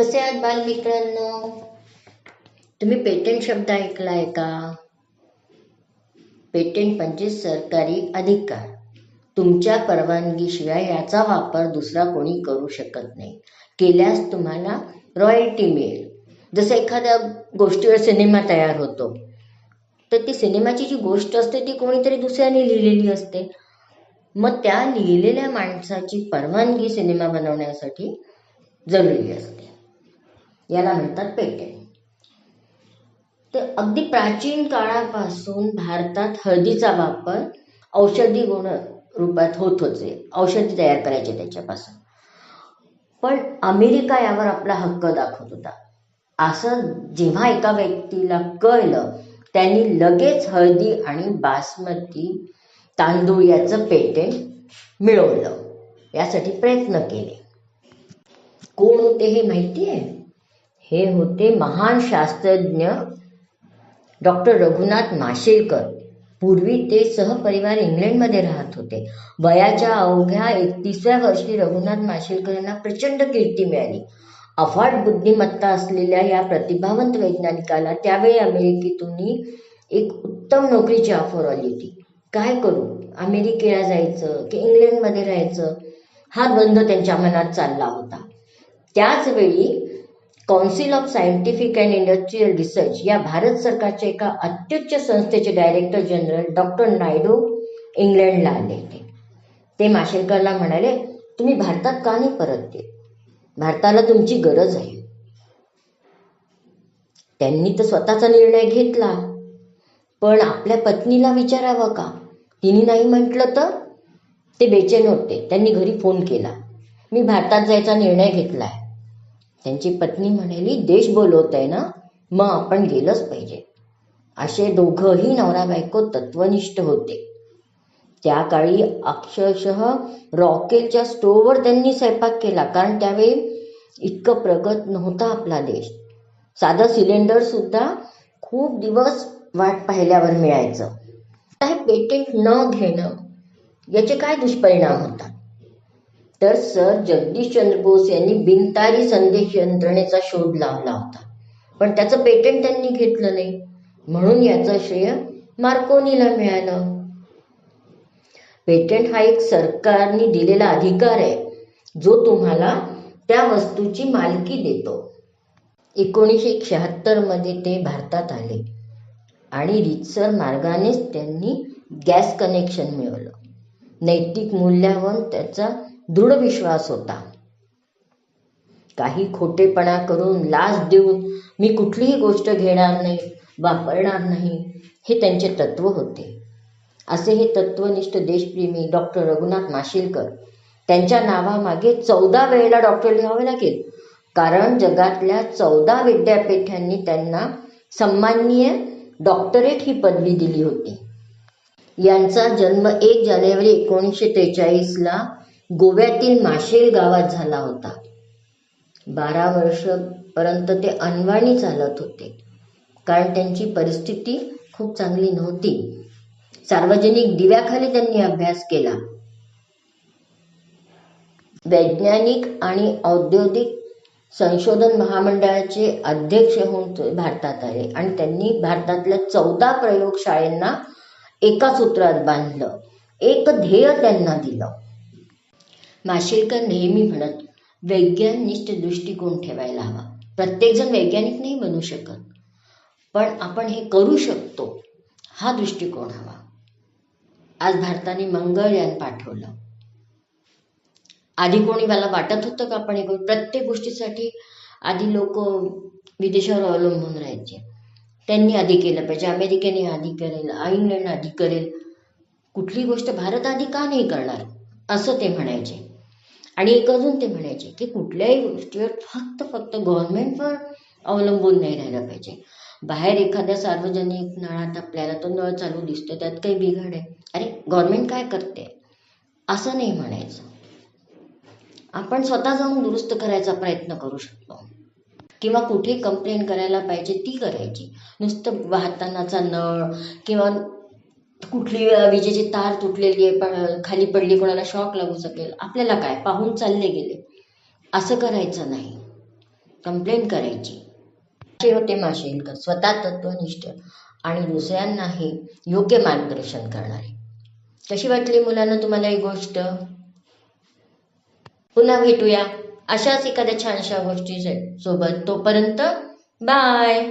कसे आहात बालमित्रांनो? तुम्ही पेटंट शब्द ऐकलाय का? पेटंट म्हणजे सरकारी अधिकार. तुमच्या परवानगीशिवाय याचा वापर दुसरा कोणी करू शकत नाही. केल्यास तुम्हाला रॉयल्टी मिळेल. जसं एखाद्या गोष्टीवर सिनेमा तयार होतो तर ती सिनेमाची जी गोष्ट असते ती कोणीतरी दुसऱ्याने लिहिलेली असते. मग त्या लिहिलेल्या माणसाची परवानगी सिनेमा बनवण्यासाठी जरुरी असते. याला म्हणतात पेटंट तर अगदी प्राचीन काळापासून भारतात हळदीचा वापर औषधी गुण रूपात होत होते. औषधी तयार करायचे त्याच्यापासून. पण अमेरिका यावर आपला हक्क दाखवत होता. असं जेव्हा एका व्यक्तीला कळलं त्यांनी लगेच हळदी आणि बासमती तांदूळ याचं पेटंट मिळवलं. यासाठी प्रयत्न केले. कोण होते हे माहिती आहे हे होते महान शास्त्रज्ञ डॉक्टर रघुनाथ माशेलकर. पूर्वी ते सहपरिवार इंग्लंडमध्ये राहत होते. वयाच्या अवघ्या एकतीसव्या वर्षी रघुनाथ माशेलकर यांना प्रचंड कीर्ती मिळाली. अफाट बुद्धिमत्ता असलेल्या या प्रतिभावंत वैज्ञानिकाला त्यावेळी अमेरिकेतून एक उत्तम नोकरीची ऑफर आली होती. काय करू? अमेरिकेला जायचं की इंग्लंडमध्ये राहायचं? हा द्वंद्व त्यांच्या मनात चालला होता. त्याचवेळी council of scientific and industrial research या भारत सरकारच्या एका अत्युच्च संस्थेचे डायरेक्टर जनरल डॉक्टर नायडू इंग्लंडला आले होते. ते माशेलकरला म्हणाले तुम्ही भारतात का नाही परत येत? भारताला तुमची गरज आहे. त्यांनी तर स्वतःचा निर्णय घेतला. पण आपल्या पत्नीला विचारावं का? तिने नाही म्हटलं तर? ते बेचैन होते. त्यांनी घरी फोन केला. मी भारतात जायचा निर्णय घेतला आहे त्यांची पत्नी म्हणाली देश बोलवत आहे ना मग आपण गेलंच पाहिजे. असे दोघंही नवरा बायको तत्वनिष्ठ होते. त्या काळी अक्षरशः रॉकेलच्या स्टोववर त्यांनी स्वयंपाक केला कारण त्यावेळी इतकं प्रगत नव्हता आपला देश. साधं सिलेंडर सुद्धा खूप दिवस वाट पाहिल्यावर मिळायचं. हे पेटेंट न घेणं याचे काय दुष्परिणाम होतात? तर सर जगदीशचंद्र बोस यांनी बिनतारी संदेश यंत्रणेचा शोध लावला होता. पण त्याचं पेटंट त्यांनी घेतलं नाही. म्हणून याचं श्रेय मार्कोनीला मिळालं. पेटंट हा एक सरकारने दिलेला अधिकार आहे जो तुम्हाला त्या वस्तूची मालकी देतो. एकोणीसशे शहात्तरमध्ये ते भारतात आले आणि रितसर मार्गानेच त्यांनी गॅस कनेक्शन मिळवलं. नैतिक मूल्यावर त्याचा दृढ विश्वास होता. काही खोटेपणा करून लाच देऊन मी कुठलीही गोष्ट घेणार नाही वापरणार नाही हे त्यांचे तत्व होते. असे हे तत्वनिष्ठ देशप्रेमी डॉक्टर रघुनाथ माशेलकर त्यांच्या नावामागे चौदा वेळेला डॉक्टर लिहावे लागेल. कारण जगातल्या चौदा विद्यापीठांनी त्यांना सन्माननीय डॉक्टरेट ही पदवी दिली होती. यांचा जन्म एक जानेवारी एकोणीसशे त्रेचाळीसला गोव्यातील माशेल गावात झाला होता. बारा वर्षपर्यंत ते अनवाणी चालत होते. कारण त्यांची परिस्थिती खूप चांगली नव्हती. सार्वजनिक दिव्याखाली त्यांनी अभ्यास केला. वैज्ञानिक आणि औद्योगिक संशोधन महामंडळाचे अध्यक्ष होऊन भारतात आले आणि त्यांनी भारतातल्या चौदा प्रयोगशाळेंना एका सूत्रात बांधलं. एक ध्येय त्यांना दिलं. माशेलकर नेहमी म्हणत वैज्ञानिष्ठ दृष्टिकोन ठेवायला हवा. प्रत्येकजण वैज्ञानिक नाही बनू शकत. पण आपण हे करू शकतो. हा दृष्टिकोन हवा. आज भारताने मंगळयान पाठवलं. आधी कोणी मला वाटत होतं का आपण हे करू? प्रत्येक गोष्टीसाठी आधी लोक विदेशावर अवलंबून राहायचे. त्यांनी आधी केलं पाहिजे. अमेरिकेने आधी करेल इंग्लंड आधी करेल. कुठली गोष्ट भारत आधी का नाही करणार? असं ते म्हणायचे. आणि एक अजून ते म्हणायचे की कुठल्याही गोष्टीवर फक्त फक्त गव्हर्नमेंटवर अवलंबून नाही राहिलं पाहिजे. बाहेर एखाद्या सार्वजनिक नळात आपल्याला तो नळ चालू दिसतो त्यात काही बिघाड आहे. अरे गव्हर्नमेंट काय करते असं नाही म्हणायचं. आपण स्वतः जाऊन दुरुस्त करायचा प्रयत्न करू शकतो. किंवा कुठे कंप्लेंट करायला पाहिजे ती करायची. नुसतं वाहतानाचा नळ किंवा कुठली विजेची तार तुटलेली आहे पण खाली पडली कोणाला शॉक लागू शकेल. आपल्याला काय? पाहून चालले गेले. असं करायचं नाही. कंप्लेंट करायची. असे होते माशेलकर स्वतः तत्वनिष्ठ. आणि दुसऱ्यांनाही योग्य मार्गदर्शन करणारे. कशी वाटली मुलांना तुम्हाला ही गोष्ट? पुन्हा भेटूया. अशाच एखाद्या छानशा गोष्टी सोबत तोपर्यंत बाय